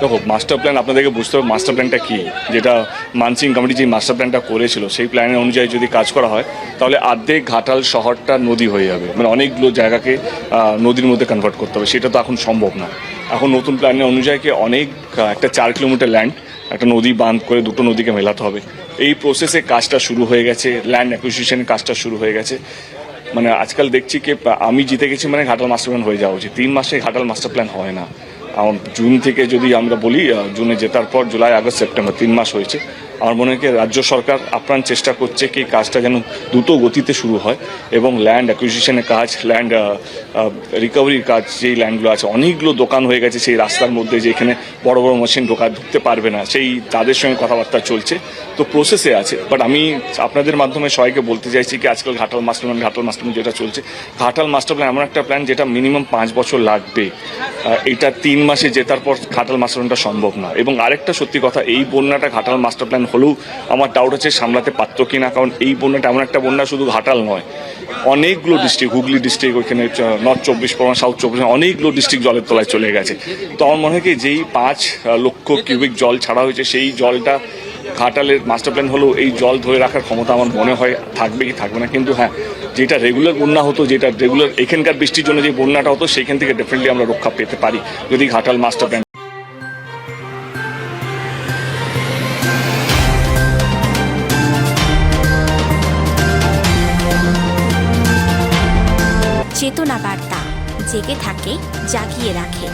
দেখো master plan আপনাদেরকে বুঝতে হবে মাস্টার প্ল্যানটা কী? যেটা মানসিং কমিটি যে মাস্টার প্ল্যানটা করেছিল, সেই প্ল্যানের অনুযায়ী যদি কাজ করা হয়, তাহলে আর্ধেক ঘাটাল শহরটা নদী হয়ে যাবে। মানে অনেকগুলো জায়গাকে নদীর মধ্যে কনভার্ট করতে হবে। সেটা তো এখন সম্ভব না। এখন নতুন প্ল্যানের অনুযায়ীকে অনেক একটা চার কিলোমিটার ল্যান্ড একটা নদী বাঁধ করে দুটো নদীকে মেলাতে হবে। এই প্রসেসে কাজটা শুরু হয়ে গেছে ল্যান্ড অ্যাকুইজিশনের কাজটা শুরু হয়ে গেছে। মানে আজকাল দেখছি কি, আমি জিতে গেছি মানে ঘাটাল মাস্টার প্ল্যান হয়ে যাওয়া উচিত। তিন মাসে ঘাটাল মাস্টার প্ল্যান হয় না। জুন থেকে যদি আমরা বলি জুনে জেতার পর জুলাই, আগস্ট, সেপ্টেম্বর, তিন মাস হয়েছে। আমার মনে হয় রাজ্য সরকার আপ্রাণ চেষ্টা করছে কি কাজটা যেন দ্রুত গতিতে শুরু হয় এবং ল্যান্ড অ্যাকুইজিশনের কাজ ল্যান্ড রিকভারির কাজ, যেই ল্যান্ডগুলো আছে, অনেকগুলো দোকান হয়ে গেছে সেই রাস্তার মধ্যে যেখানে বড় বড় মেশিন ঢোকা, ঢুকতে পারবে না। সেই তাদের সঙ্গে কথাবার্তা চলছে। তো প্রসেসে আছে। বাট আমি আপনাদের মাধ্যমে সবাইকে বলতে চাইছি কি, আজকাল Ghatal master plan Ghatal master plan যেটা চলছে, ঘাটাল মাস্টার প্ল্যান এমন একটা প্ল্যান যেটা মিনিমাম পাঁচ বছর লাগবে। এটা তিন মাসে জেতার পর ঘাটাল মাস্টার প্ল্যানটা সম্ভব না এবং আরেকটা সত্যি কথা, এই বন্যাটা ঘাটাল মাস্টার প্ল্যান হলেও আমার ডাউট আছে সামলাতে পারতো কিনা, কারণ এই বন্যাটা এমন একটা বন্যা শুধু ঘাটাল নয়, অনেকগুলো ডিস্ট্রিক্ট হুগলি ডিস্ট্রিক্ট ওইখানে নর্থ চব্বিশ পরগনা সাউথ চব্বিশ অনেকগুলো ডিস্ট্রিক্ট জলের তলায় চলে গেছে। তো আমার মনে হয় কি, যেই পাঁচ লক্ষ কিউবিক জল ছাড়া হয়েছে, সেই জলটা ঘাটালের মাস্টার প্ল্যান হলেও এই জল ধরে রাখার ক্ষমতা আমার মনে হয় থাকবে কি থাকবে না। কিন্তু হ্যাঁ যেটা রেগুলার বন্যা হতো, যেটা রেগুলার এখানকার বৃষ্টির জন্য যে বন্যাটা হতো, সেখান থেকে ডেফিনেটলি আমরা রক্ষা পেতে পারি যদি ঘাটাল মাস্টার প্ল্যান চেতনা বার্তা, জেগে থাকে, জাগিয়ে রাখে।